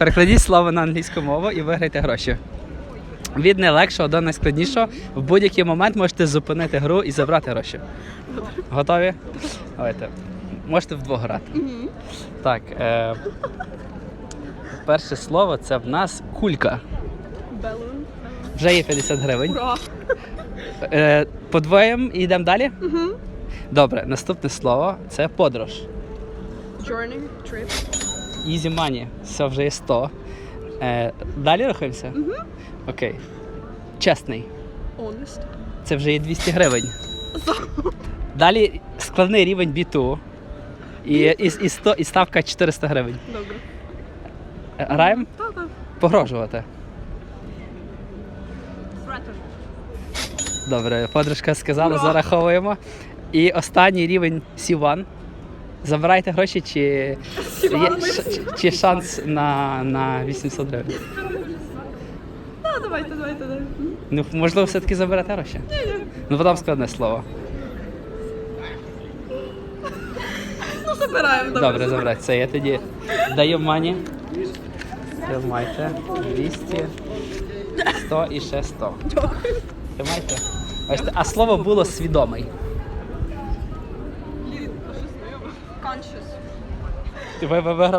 Перекладіть слово на англійську мову і виграйте гроші. Від найлегшого до найскладнішого в будь-який момент можете зупинити гру і забрати гроші. Готові? Давайте. Можете вдвох грати. Так. Е, перше слово це в нас кулька. Балун. Вже є 50 гривень. Ура. Е, подвоїмо і йдемо далі? Добре, наступне слово це подорож. Journey. Trip. Easy money. Все вже є 100. Е, далі рухаємося? Окей. Чесний. Honest. Це вже є 200 гривень. Далі складний рівень B2. І, і, і, 100, і ставка 400 гривень. Добре. Е, Граємо? Та-та. Погрожувати. Добре, подружка сказала, зараховуємо. І останній рівень C1. Забирайте гроші чи, є, чи, шанс на, на 800 гривень. Та, давайте, давайте, давайте. Ну, можливо, все-таки заберете гроші? Ну, потім складне слово. Ну, забираємо, добре. Добре, забирайте. Це я тоді даю мані. Тримайте. 200, 100 і ще 100. Тримайте. А слово було свідомий. conscious. Vai, vai, vai.